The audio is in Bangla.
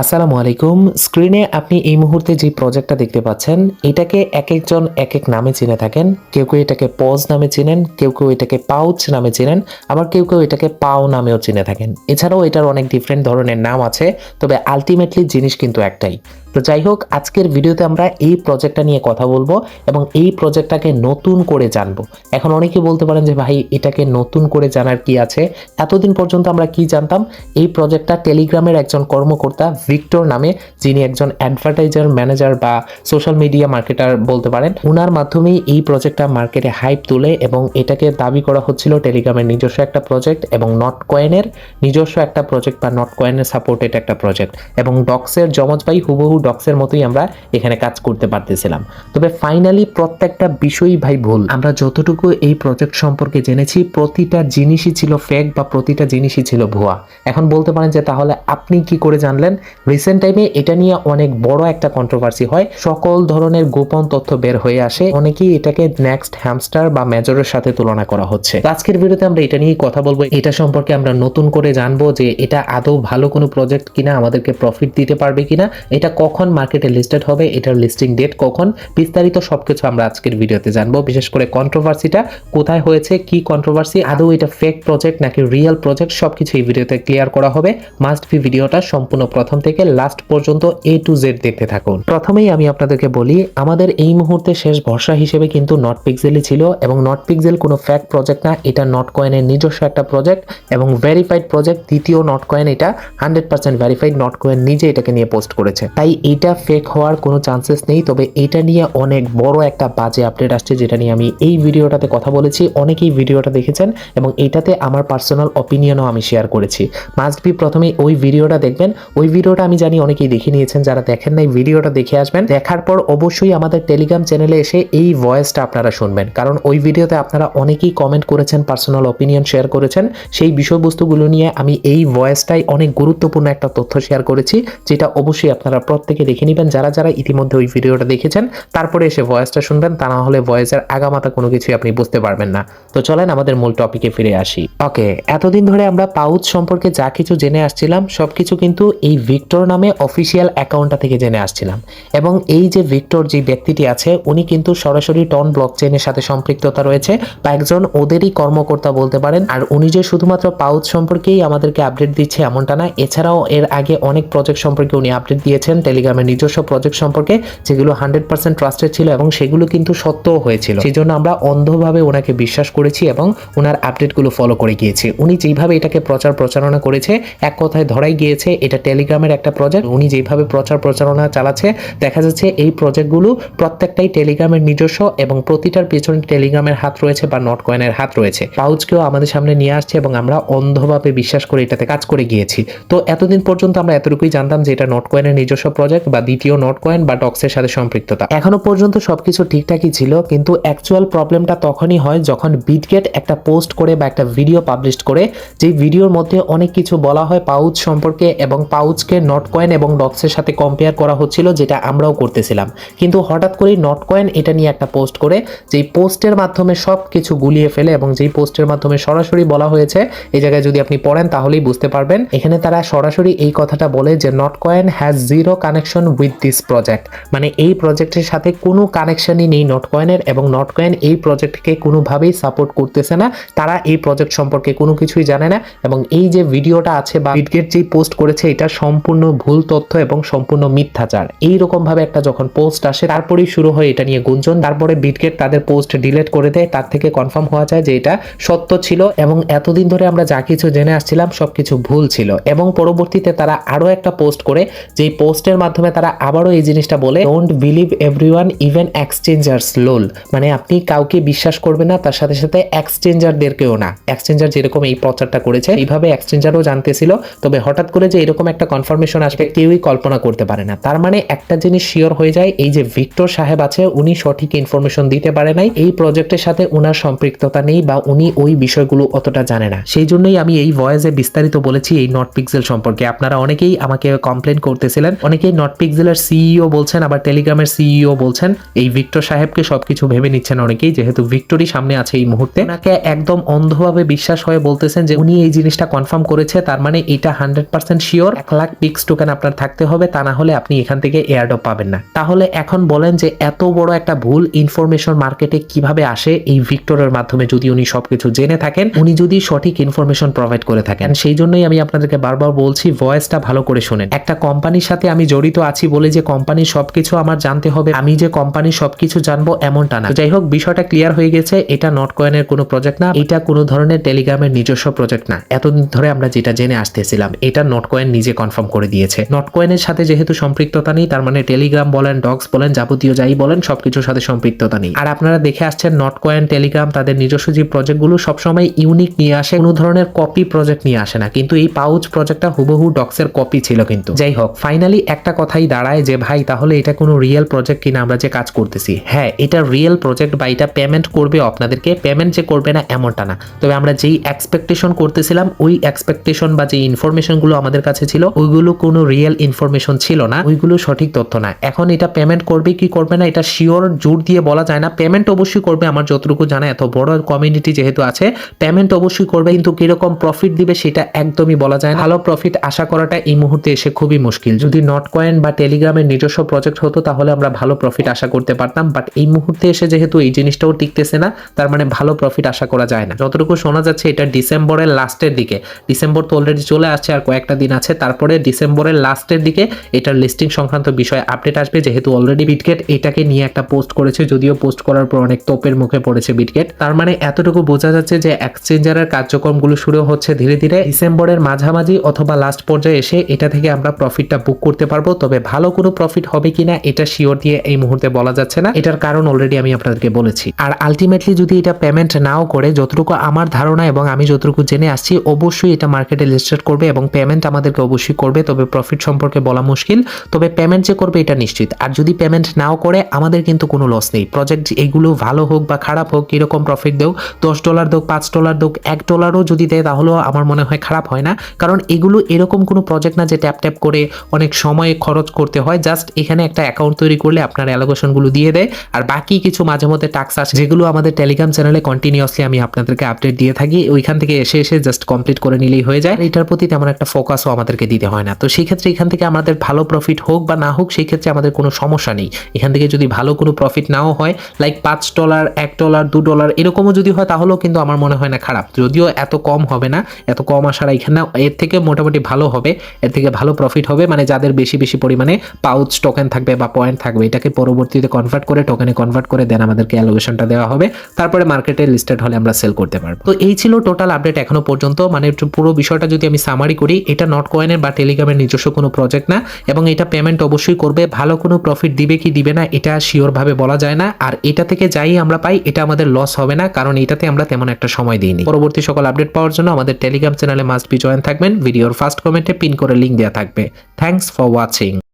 আসসালামু আলাইকুম। স্ক্রিনে আপনি এই মুহূর্তে যে প্রজেক্টটা দেখতে পাচ্ছেন, এটাকে এক একজন এক এক নামে চিনে থাকেন। কেউ কেউ এটাকে পজ নামে চিনেন, কেউ কেউ এটাকে পাউচ নামে চিনেন, আবার কেউ কেউ এটাকে পাও নামেও চিনে থাকেন। এছাড়াও এটার অনেক ডিফারেন্ট ধরনের নাম আছে, তবে আলটিমেটলি জিনিস কিন্তু একটাই। তো যাই হোক, আজকের ভিডিওতে আমরা এই প্রজেক্টটা নিয়ে কথা বলব এবং এই প্রজেক্টটাকে নতুন করে জানব। এখন অনেকে বলতে পারেন যে, ভাই, এটাকে নতুন করে জানার কি আছে? এতদিন পর্যন্ত আমরা কি জানতাম? এই প্রজেক্টটা টেলিগ্রামের একজন কর্মকর্তা ভিক্টর নামে, যিনি একজন অ্যাডভার্টাইজার ম্যানেজার বা সোশ্যাল মিডিয়া মার্কেটার বলতে পারেন। ওনার মাধ্যমেই এই প্রজেক্টটা মার্কেটে হাইপ তুলে এবং এটাকে দাবি করা হচ্ছিল টেলিগ্রামের নিজস্ব একটা প্রজেক্ট এবং নট কয়েনের নিজস্ব একটা প্রজেক্ট বা নট কয়েনের সাপোর্টেড একটা প্রজেক্ট এবং ডক্সের জমজ ভাই, হুবহু ডক্সের মতোই আমরা এখানে কাজ করতে পারতেছিলাম। তবে ফাইনালি প্রত্যেকটা বিষয়ই ভাই ভুল। আমরা যতটুকু এই প্রজেক্ট সম্পর্কে জেনেছি, প্রতিটা জিনিসই ছিল ফেক বা প্রতিটা জিনিসই ছিল ভুয়া। এখন বলতে পারেন যে তাহলে আপনি কি করে জানলেন রিসেন্ট টাইমে এটা নিয়ে অনেক বড় একটা কন্ট্রোভার্সি হয়। সকল ধরনের গোপন তথ্য বের হয়ে আসে। অনেকেই এটাকে নেক্সট হ্যামস্টার বা মেজরের সাথে তুলনা করা হচ্ছে। আজকের ভিডিওতে আমরা এটা নিয়ে কথা বলব। এটা সম্পর্কে আমরা নতুন করে জানব যে এটা আদৌ ভালো কোনো প্রজেক্ট কিনা, আমাদেরকে প্রফিট দিতে পারবে কিনা, এটা কখন মার্কেটে লিস্টেড হবে, এটার লিস্টিং ডেট কখন, বিস্তারিত সবকিছু আমরা আজকের ভিডিওতে জানব। বিশেষ করে কন্ট্রোভার্সিটা কোথায় হয়েছে, কি কন্ট্রোভার্সি আদৌ এটা ফেক প্রজেক্ট নাকি রিয়েল প্রজেক্ট সবকিছু এই ভিডিওতে ক্লিয়ার করা হবে। মাস্ট বি ভিডিওটা সম্পূর্ণ প্রথম থেকে লাস্ট পর্যন্ত এ টু জেড দেখতে থাকুন। প্রথমেই আমি আপনাদেরকে বলি, আমাদের এই মুহূর্তে শেষ ভরসা হিসেবে কিন্তু নট পিক্সেলই ছিল এবং নট পিক্সেল কোনো ফ্যাক প্রজেক্ট না, এটা নট কয়েনের নিজস্ব একটা প্রজেক্ট এবং ভেরিফাইড প্রজেক্ট দ্বিতীয় নট কয়েন এটা hundred percent verified not coin নিজে এটাকে নিয়ে পোস্ট করেছে। তাই এটা ফেক হওয়ার কোনো চান্সেস নেই, তবে এটা নিয়ে অনেক বড় একটা বাজে আপডেট আসছে যেটা নিয়ে আমি এই ভিডিওটাতে কথা বলেছি, অনেকেই ভিডিওটা দেখেছেন এবং এটাতে আমার পার্সোনাল অপিনিয়নও আমি শেয়ার করেছি। মাস্ট বি প্রথমে ওই ভিডিওটা দেখবেন, ওই ভিডিওটা আমি জানি অনেকেই দেখে নিয়েছেন, যারা দেখেন নাই, ভিডিওটা দেখে আসবেন। দেখার পর অবশ্যই আমাদের টেলিগ্রাম চ্যানেলে এসে এই ভয়েসটা আপনারা শুনবেন। কারণ ওই ভিডিওতে আপনারা অনেকেই কমেন্ট করেছেন পার্সোনাল অপিনিয়ন শেয়ার করেছেন। সেই বিষয়বস্তুগুলো নিয়ে আমি এই ভয়েসটাই অনেক গুরুত্বপূর্ণ একটা তথ্য শেয়ার করেছি, যেটা অবশ্যই আপনারা প্রত্যেকে দেখে নেবেন। যারা যারা ইতিমধ্যে ওই ভিডিওটা দেখেছেন, তারপরে এসে ভয়েসটা শুনবেন। তা না হলে ভয়েসের আগামাতা কোনো কিছুই আপনি বুঝতে পারবেন না। তো চলেন আমাদের মূল টপিকে ফিরে আসি। ওকে এতদিন ধরে আমরা পাউচ সম্পর্কে যা কিছু জেনে আসছিলাম, সবকিছু কিন্তু এই ভিক্টর নামে অফিসিয়াল অ্যাকাউন্টটা থেকে জেনে আসছিলাম। এবং এই যে ভিক্টর যে ব্যক্তিটি আছে, উনি কিন্তু সরাসরি টন ব্লক চেনের সাথে সম্পৃক্ততা রয়েছে। বা একজন ওদেরই কর্মকর্তা বলতে পারেন। আর উনি যে শুধুমাত্র পাউচ সম্পর্কেই আমাদেরকে আপডেট দিচ্ছে এমনটা না, এছাড়াও এর আগে অনেক প্রজেক্ট সম্পর্কে উনি আপডেট দিয়েছেন। টেলিগ্রামের নিজস্ব প্রজেক্ট সম্পর্কে, যেগুলো হান্ড্রেড পার্সেন্ট ট্রাস্টেড ছিল এবং সেগুলো কিন্তু সত্যও হয়েছিল। সেই জন্য আমরা অন্ধভাবে ওনাকে বিশ্বাস করেছি এবং ওনার আপডেটগুলো ফলো করে গিয়েছি। উনি যেইভাবে এটাকে প্রচার প্রচারণা করেছে, এক কথায় ধরাই গিয়েছে, এটা টেলিগ্রামের একটা প্রজেক্ট উনি যেভাবে প্রচার প্রচারণা চালাচ্ছে, দেখা যাচ্ছে এই প্রজেক্টগুলো প্রত্যেকটাই টেলিগ্রামের নিজস্ব এবং প্রতিটার পেছনে টেলিগ্রামের হাত রয়েছে বা নট কয়েনের হাত রয়েছে। পাউচকেও আমাদের সামনে নিয়ে আসছে এবং আমরা অন্ধভাবে বিশ্বাস করে এটাতে কাজ করে গিয়েছি। তো এতদিন পর্যন্ত আমরা এতটুকুই জানতাম যে এটা নট কয়েনের নিজস্ব প্রজেক্ট বা দ্বিতীয় নট কয়েন বা ডক্সের সাথে সম্পৃক্ততা। এখনও পর্যন্ত সবকিছু ঠিকঠাকই ছিল, কিন্তু অ্যাকচুয়াল প্রবলেমটা তখনই হয় যখন বিটগেট একটা পোস্ট করে বা একটা ভিডিও পাবলিশ করে যে ভিডিওর মধ্যে অনেক কিছু বলা হয় পাউচ সম্পর্কে এবং পাউচকে নট কয়েন এবং ডক্সের সাথে কম্পেয়ার করা হচ্ছিল, যেটা আমরাও করতেছিলাম। কিন্তু হঠাৎ করেই নট কয়েন এটা নিয়ে একটা পোস্ট করে, যেই পোস্টের মাধ্যমে সব কিছু গুলিয়ে ফেলে এবং যেই পোস্টের মাধ্যমে সরাসরি বলা হয়েছে, এই জায়গায় যদি আপনি পড়েন তাহলেই বুঝতে পারবেন। এখানে তারা সরাসরি এই কথাটা বলে যে Notcoin has zero connection with this project মানে এই প্রজেক্টের সাথে কোনো কানেকশনই নেই নট কয়েনের এবং নট কয়েন এই প্রজেক্টকে কোনোভাবেই সাপোর্ট করতেছে না। তারা এই প্রজেক্ট সম্পর্কে কোনো কিছুই জানে না এবং এই যে ভিডিওটা আছে বা বিটগেট যেই পোস্ট করেছে, এটা সম্পূর্ণ ভুল তথ্য এবং সম্পূর্ণ মিথ্যাচার। এই রকম ভাবে একটা যখন পোস্ট আসে, তারপরেই শুরু হয় এটা নিয়ে গুঞ্জন। তারপরে বিটগেট তাদের পোস্ট ডিলিট করে দেয়। তার থেকে কনফার্ম হওয়া যায় যে এটা সত্য ছিল এবং এতদিন ধরে আমরা যা কিছু জেনে আসছিলাম সবকিছু ভুল ছিল এবং পরবর্তীতে তারা আরও একটা পোস্ট করে, যেই পোস্টের মাধ্যমে তারা আবারও এই জিনিসটা বলে don't believe everyone even exchangers lol মানে আপনি কাউকে বিশ্বাস করবেন না, তার সাথে সাথে এক্সচেঞ্জারদেরকেও না। এক্সচেঞ্জার যেরকম এই প্রচারটা করেছে, এইভাবে এক্সচেঞ্জারও জানতেছিল। তবে হঠাৎ করে যে এরকম একটা কনফার্মেশন আসবে, কেউই কল্পনা করতে পারে না। তার মানে একটা জিনিস শিওর হয়ে যায়, এই যে ভিক্টর সাহেব আছে, উনি সঠিক ইনফরমেশন দিতে পারে নাই, এই প্রজেক্টের সাথে ওনার সম্পৃক্ততা নেই বা উনি ওই বিষয়গুলো অতটা জানে না। সেই জন্যই আমি এই ভয়েসে বিস্তারিত বলেছি এই নট পিক্সেল সম্পর্কে। আপনারা অনেকেই আমাকে কমপ্লেন করতেছিলেন, অনেকেই নট পিক্সেলের সিইও বলছেন, আবার টেলিগ্রামের সিইও বলছেন, এই ভিক্টর সাহেবকে সবকিছু ভেবে নিচ্ছেন অনেকেই, যেহেতু ভিক্টরি সামনে আছে এই মুহূর্তে। ওনাকে একদম অন্ধভাবে বিশ্বাস হয়ে বলতেছেন যে উনি এই জিনিসটা কনফার্ম করেছে, তার মানে এটা হান্ড্রেড পার্সেন্ট শিওর এক লাখ পিক্স টোকেন আপনার থাকতে হবে, তা না হলে আপনি এখান থেকে এয়ারড্রপ পাবেন না। তাহলে এখন বলেন যে এত বড় একটা ভুল ইনফরমেশন মার্কেটে কীভাবে আসে এই ভিক্টরের মাধ্যমে, যদি উনি সবকিছু জেনে থাকেন, উনি যদি সঠিক ইনফরমেশন প্রোভাইড করে থাকেন, সেই জন্যই আমি আপনাদেরকে বারবার বলছি ভয়েসটা ভালো করে শুনেন। একটা কোম্পানির সাথে আমি জড়িত আছি বলে যে কোম্পানির সবকিছু আমার জানতে হবে, আমি যে কোম্পানির সবকিছু জানব এমনটা না। যাই হোক, বিষয়টা ক্লিয়ার হয়ে গেছে, এটা নট কয়েনের কোনো প্রজেক্ট না, এটা কোনো ধরনের টেলিগ্রামের নিজস্ব প্রজেক্ট না। এতদিন ধরে আমরা যেটা জেনে আসতেছিলাম, এটা নট কয়েন নিজে কনফার্ম করে দিয়েছে। নট কয়েনের সাথে যেহেতু সম্পৃক্ততা নেই, তার মানে টেলিগ্রাম বলেন, ডগস বলেন, যাবতীয় যাই বলেন, সবকিছুর সাথে সম্পৃক্ততা নেই। আর আপনারা দেখে আসছেন নট কয়েন টেলিগ্রাম তাদের নিজস্ব যে প্রজেক্টগুলো সবসময় ইউনিক নিয়ে আসে, কোনো ধরনের কপি প্রজেক্ট নিয়ে আসে না। কিন্তু এই পাউচ প্রজেক্টটা হুবহু ডক্সের কপি ছিল কিন্তু। যাই হোক ফাইনালি একটা কথাই দাঁড়ায় যে, ভাই, তাহলে এটা কোনো রিয়েল প্রজেক্ট কিনা আমরা যে কাজ করতেছি? হ্যাঁ এটা রিয়েল প্রজেক্ট বা এটা পেমেন্ট করবে আপনাদেরকে পেমেন্ট যে করবে না এমনটা না। তবে আমরা যেই এক্সপেকটেশন করতেছিলাম, ওই এক্সপেকটেশন বা যে ইনফরমেশনগুলো আমাদের কাছে ছিল, ওইগুলো কোনো রিয়েল ইনফরমেশন ছিল না, ওইগুলো সঠিক তথ্য না। এখন এটা পেমেন্ট করবে, কি করবে না, এটা শিওর জোর দিয়ে বলা যায় না। পেমেন্ট অবশ্যই করবে, আমার যতটুকু জানা, এত বড় কমিউনিটি যেহেতু আছে পেমেন্ট অবশ্যই করবে, কিন্তু কীরকম প্রফিট দিবে সেটা একদমই বলা যায় ভালো প্রফিট আশা করাটা এই মুহূর্তে এসে খুবই মুশকিল। যদি নট কয়েন বা টেলিগ্রামের নিজস্ব প্রজেক্ট হতো, তাহলে আমরা ভালো প্রফিট আশা করতে পারতাম। বাট এই মুহূর্তে এসে যেহেতু এই জিনিসটাও টিকতেছে না, তার মানে ভালো প্রফিট আশা করা যায় না। যতটুকু শোনা যাচ্ছে, এটা ডিসেম্বরের লাস্টের দিকে। ডিসেম্বর তো অলরেডি চলে আসছে, আর কয়েকটা দিন আছে, তারপরে ডিসেম্বরের লাস্টের দিকে এটার লিস্টিং সংক্রান্ত বিষয়ে আপডেট আসবে। যেহেতু অলরেডি বিটগেট এটাকে নিয়ে একটা পোস্ট করেছে, যদিও পোস্ট করার পর অনেক তোপের মুখে পড়েছে বিটগেট তার মানে এতটুকু বোঝা যাচ্ছে যে এক্সচেঞ্জারের কার্যক্রমগুলো শুরু হচ্ছে ধীরে ধীরে ডিসেম্বরের মাঝামাঝি অথবা লাস্ট পর্যায়ে এসে এটা থেকে আমরা প্রফিটটা বুক করতে পারব। তবে ভালো কোনো প্রফিট হবে কিনা এটা শিওর দিয়ে এই মুহূর্তে বলা যাচ্ছে না। এটার কারণ অলরেডি আমি আপনাদেরকে বলেছি। আর আলটিমেটলি যদি এটা পেমেন্ট নাও করে, যতটুকু আমার ধারণা এবং আমি যতটুকু জেনে আসছি, অবশ্যই এটা মার্কেটে লিস্টেড করবে এবং পেমেন্ট আমাদেরকে অবশ্যই করবে। তবে প্রফিট সম্পর্কে বলা মুশকিল, তবে পেমেন্ট যে করবে এটা নিশ্চিত। আর যদি পেমেন্ট নাও করে, আমাদের কিন্তু কোনো লস নেই। প্রজেক্ট এগুলো ভালো হোক বা খারাপ হোক, এরকম প্রফিট দেও দশ ডলার হোক পাঁচ ডলার হোক এক ডলারও যদি দেয়, তাহলেও আমার মনে হয় খারাপ হয় না। কারণ এগুলো এরকম কোনো প্রজেক্ট না যে ট্যাপ ট্যাপ করে অনেক সময় খরচ করতে হয়। জাস্ট এখানে একটা অ্যাকাউন্ট তৈরি করলে আপনার অ্যালোকেশনগুলো দিয়ে দেয়। আর বাকি কিছু মাঝে মধ্যে টাক্স আসে, যেগুলো আমাদের টেলিগ্রাম চ্যানেলে কন্টিনিউয়াসলি আমি আপনাদেরকে আপডেট দিয়ে থাকি। ওইখান থেকে এসে এসে জাস্ট কমপ্লিট করে নিলেই হয়ে যায়। এটার প্রতি তেমন একটা ফোকাসও আমাদেরকে দিতে হয় না। তো সেই ক্ষেত্রে এখান থেকে আমাদের ভালো প্রফিট হোক বা না হোক, সেই ক্ষেত্রে আমাদের কোনো সমস্যা নেই। এখান থেকে যদি ভালো কোনো প্রফিট নাও হয় লাইক পাঁচ ডলার এক ডলার দু ডলার এরকমও যদি হয়, তাহলেও কিন্তু আমার মনে হয় না খারাপ। যদিও এত কম হবে না, এত কম আসার এখানে এর থেকে মোটামুটি ভালো হবে, এর থেকে ভালো প্রফিট হবে মানে যাদের বেশি বেশি পরিমাণে পাউচ টোকেন থাকবে বা পয়েন্ট থাকবে, এটাকে পরবর্তীতে কনভার্ট করে টোকেনে কনভার্ট করে দেন আমাদেরকে অ্যালোকেশনটা দেওয়া হবে। তারপরে মার্কেটে লিস্টেড হলে আমরা সেল করতে পারব। তো এই ছিল টোটাল আপডেট এখনও পর্যন্ত। মানে পুরো বিষয়টা যদি আমি সামারি করি, এটা নট কয়েনের বা টেলিগ্রামের নিজস্ব কোনো প্রজেক্ট না এবং এটা পেমেন্ট অবশ্যই করবে। ভালো কোনো প্রফিট দিবে কি দিবে না, এটা শিওরভাবে বলা যায় না। আর এটা থেকে যাই আমরা পাই, এটা আমাদের লস হবে না, কারণ এটাতে আমরা তেমন একটা সময় দিইনি। পরবর্তী সকল আপডেট পাওয়ার জন্য আমাদের টেলিগ্রাম চ্যানেলে মাস্ট বি জয়েন থাকবেন। ভিডিওর ফার্স্ট কমেন্টে পিন করে লিঙ্ক দেওয়া থাকবে। Thanks for watching